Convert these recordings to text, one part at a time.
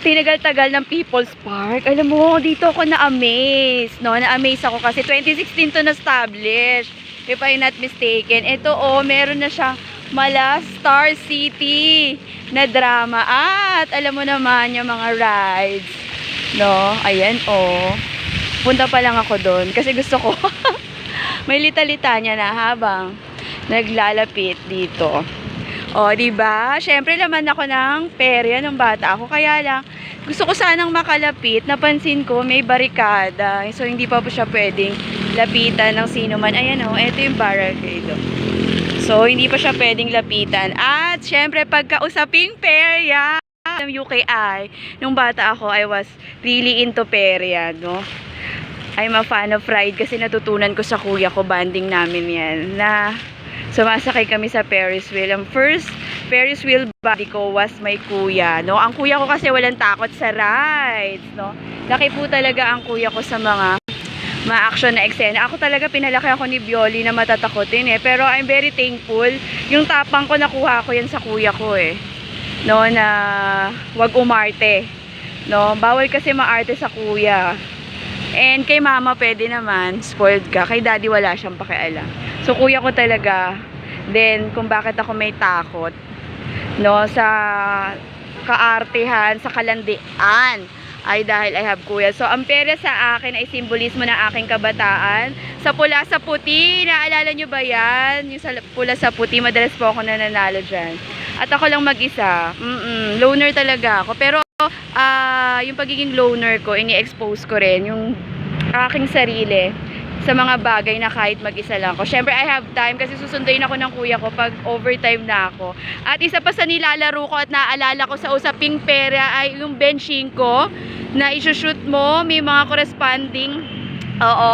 tinagal-tagal ng People's Park. Alam mo, dito ako na-amaze. No? Na-amaze ako kasi 2016 to na-establish. If I'm not mistaken. Ito oh, meron na siyang Mala Star City na drama. At alam mo naman yung mga rides. No? Ayan oh. Punta pa lang ako doon kasi gusto ko. May lita-litanya na habang naglalapit dito. O, di ba? Syempre laman ako ng perya nung bata ako. Kaya lang, gusto ko sanang makalapit. Napansin ko, may barikada. So, hindi pa po siya pwedeng lapitan ng sino man. Ayan o, ito yung barricade. o. So, hindi pa siya pwedeng lapitan. At, syempre, pagkausaping perya, ng UKI, nung bata ako, I was really into perya, no? I'm a fan of ride kasi natutunan ko sa kuya ko, banding namin yan, na sumasakay kami sa Ferris wheel. Ang first Ferris wheel body ko was my kuya, no? Ang kuya ko kasi walang takot sa rides, no? Laki po talaga ang kuya ko sa mga ma-action na eksena. Ako talaga pinalaki ako ni Bioli na matatakotin eh. Pero I'm very thankful. Yung tapang ko nakuha ko yan sa kuya ko eh. No, na wag umarte. No, bawal kasi maarte sa kuya. And kay mama pwede naman, spoiled ka. Kay daddy wala siyang pakialam. So kuya ko talaga, then kung bakit ako may takot, no, sa kaartehan, sa kalandian, ay dahil I have kuya. So ang pera sa akin ay simbolismo ng aking kabataan. Sa pula sa puti, naalala nyo ba yan? Yung sa pula sa puti, madalas po ako nananalo dyan. At ako lang mag-isa. Mm-mm, loner talaga ako. Pero ah yung pagiging loner ko, ini-expose ko rin yung aking sarili sa mga bagay na kahit mag-isa lang ako. Syempre, I have time kasi susunduin ako ng kuya ko pag overtime na ako. At isa pa sa nilalaro ko at naaalala ko sa usaping pera ay yung benching ko na isushoot mo. May mga corresponding, oo,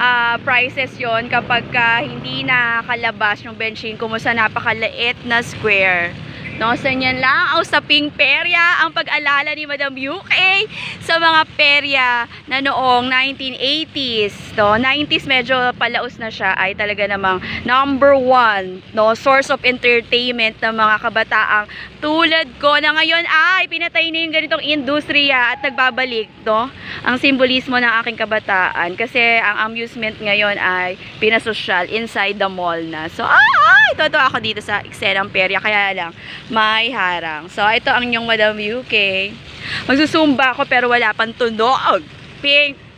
ah, prices yon kapag ka hindi nakalabas yung benching ko mo sa napakaliit na square. No, so yan lang ang usaping perya, ang pag-alala ni Madam UK sa mga perya na noong 1980s. No, 90s medyo palaos na siya ay talaga namang number one no, source of entertainment ng mga kabataang tulad ko na ngayon ay pinatay na yung ganitong industriya at nagbabalik no, ang simbolismo ng aking kabataan kasi ang amusement ngayon ay pinasosyal inside the mall na. So, ay, totoo ako dito sa Excellang Perya kaya lang may harang. So, ito ang inyong Madam UK. Magsusumba ako pero wala pang tunog. Pink